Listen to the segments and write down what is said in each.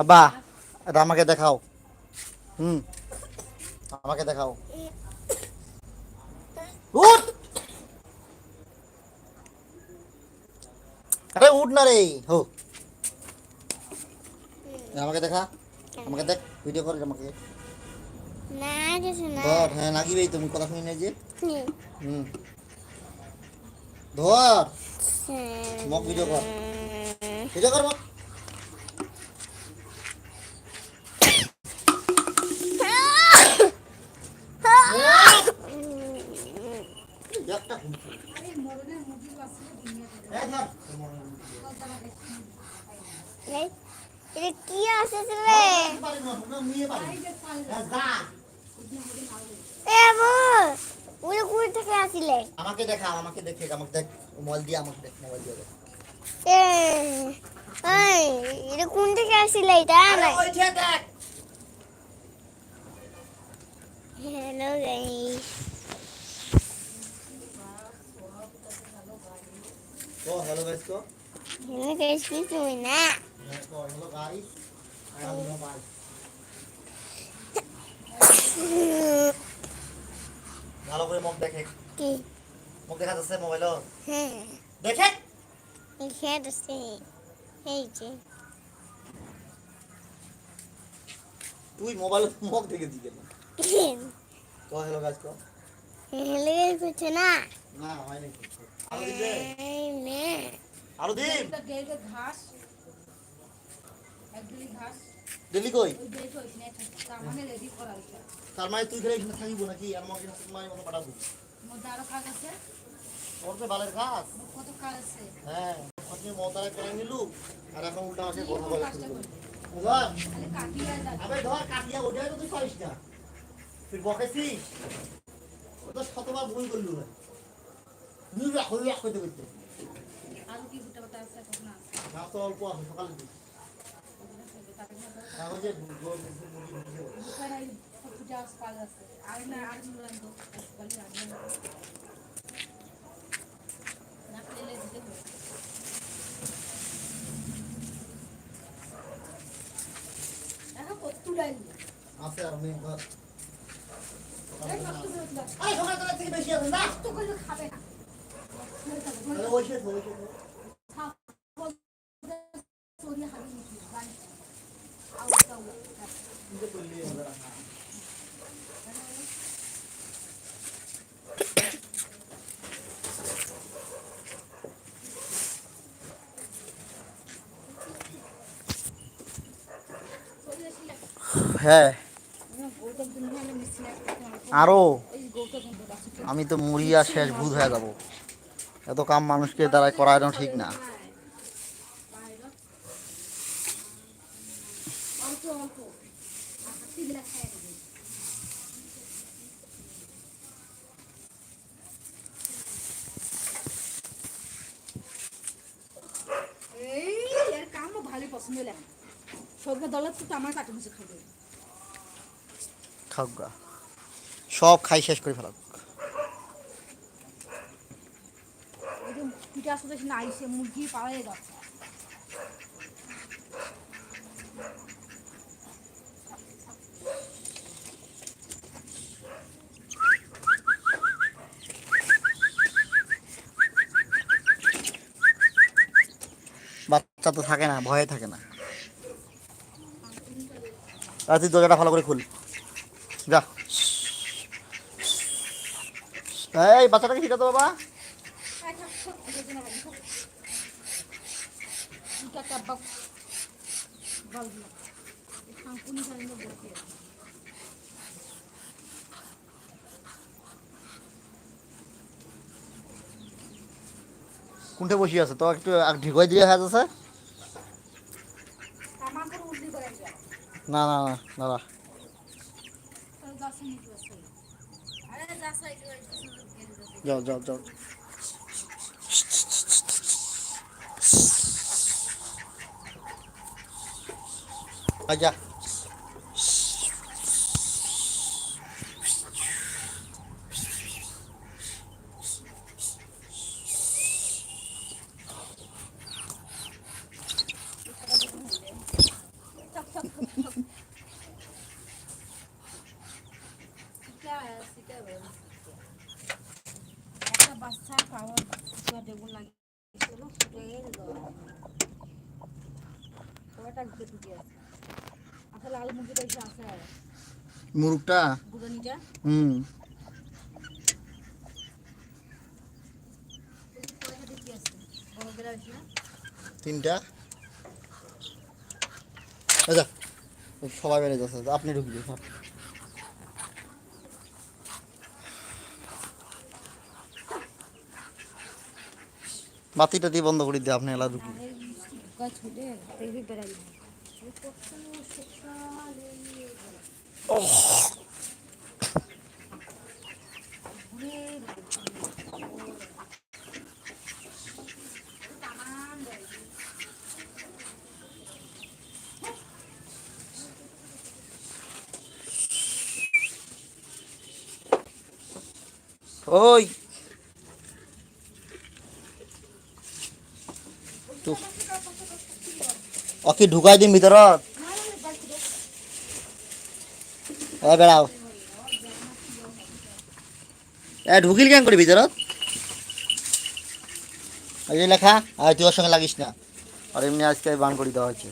আব্বা এটা আমাকে দেখাও হুম আমাকে দেখাও উঠ আরে উঠ না রে হো আমাকে দেখা আমাকে দেখ ভিডিও কর আমাকে না কিছু না ধর হ্যাঁ লাগিবেই তুমি কথা শুনি না যে হুম ধর মগ ভিডিও কর ভিডিও কর মগ একটা হুমকি। এই ধর। এই, এটা কি আছে রে পারি না, ওটা নিয়ে পারি। হ্যাঁ, যা। এ আবু ওই কুড়ি থেকে আসিলে আমাকে দেখা আমাকে দেখে আমাকে দেখ মোবাইল দিয়ে আমাকে দেখ মোবাইল দিয়ে দেখ। এটা কোন থেকে আসিলে এটা হ্যালো গাইস। ও হ্যালো গাইস কো হ্যালো গাইস কি তুমি না। Hello guys. I am mobile ভালো করে মুখ দেখে। কি? মুখ দেখা যাচ্ছে মোবাইল হ্যাঁ। দেখে? এখানে আছে এই যে। তুই মোবাইল মুখ দেখে দিকে না কো হ্যালো গাইস কো হ্যালো গাইস করছে না? না হয়নি আরও দিবে এই না আরও দিন একটা গেলে ঘাস। একগুলি ঘাস। দিল্লি কই? তার মানে তুই খেলে এখানে থাকিব নাকি? আর মতো পাঠাবো। তোর তো বালের কাজ। কত কাজ আছে হ্যাঁ আপনি মতারা করে নিলু আর এখন উল্টা আসে কথা বলে। ধর আবে ধর কাটিয়া তো তুই পারিস না। তুই বকেছিস। ও তো শতবার ভুল করলু না নিরা হইয়া কইতে কইতে আরও কি গোটা গোটা আছে না তো অল্প সকালে আছে আর না আর মিলান তো বলি আর সকাল থেকে বেশি আছে না তো করলে খাবে না ওই শেষ ওই শেষ হ্যাঁ। আরও? আমি তো মরিয়া শেষ ভূত হয়ে যাব। এত কাম মানুষকে দ্বারা করানো ঠিক না। এই, এর কাম ভালো পছন্দ লাগে সবকে দলত তো আমার কাটে মুছে খাবে। খাওক গা। সব খাই শেষ করে ফেলাক। মুরগি গেছে বাচ্চা তো থাকে না ভয়ে থাকে না। আর তুই দরজাটা ভালো করে খুল। যা। এই, বাচ্চাটাকে শিখাতো বাবা। কোনটা বসি আছে? তো একটু ঢিকই দিয়ে করে যায় না না না, দাদা। যাও যাও যাও আচ্ছা মুরগিটা? হুম। তিনটা? আচ্ছা সবাই বেড়ে যাচ্ছে আপনি ঢুকবে বাতিটা দিয়ে বন্ধ করে দিয়ে আপনি এলা ঢুকবে গাছ ছুটে এই বেড়াই ওই তো অকি ঢুকাই দিম ভিতৰত। এ, বেড়াও। এ, ঢুকিল কেন কৰি ভিতৰত? এই লেখা আর তুই সঙ্গে লাগিস না। আর এমনি আজকে বান করে দেওয়া হয়েছে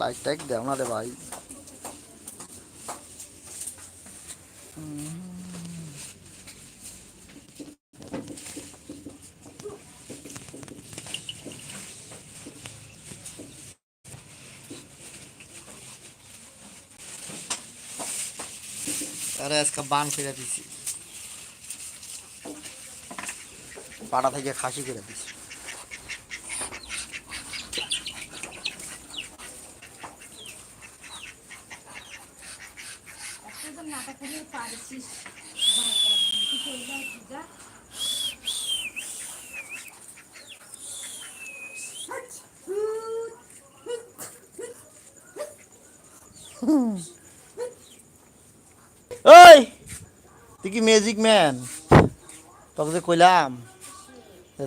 লাইট টাইট দেও না রে ভাই আরে আজকে বান ফিরে দিছি। পাড়া থেকে খাসি করে দিছি। একদম নাটা করে পারছিস তুই চলবে যা ওই তুই কি ম্যাজিক ম্যান তোকে যে কইলাম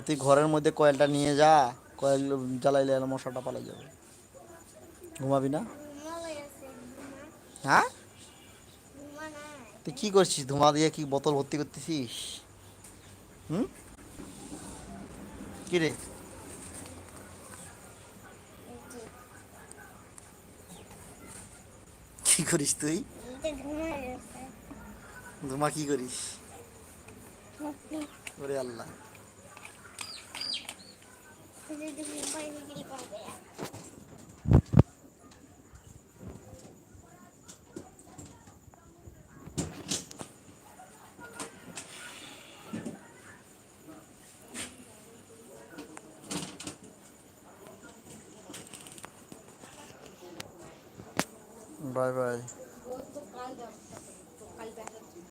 তুই ঘরের মধ্যে কয়েলটা নিয়ে যা, কয়েল জ্বালাইলে মশাটা পালাই যাবে। ঘুমাবি না? হ্যাঁ? তুই কি করছিস? ধোঁয়া দিয়ে কি বোতল ভর্তি করতেছিস? হুম? কি রে? কি করিস তুই? ধুমা কি করিস? ওরে আল্লাহ। Bye bye.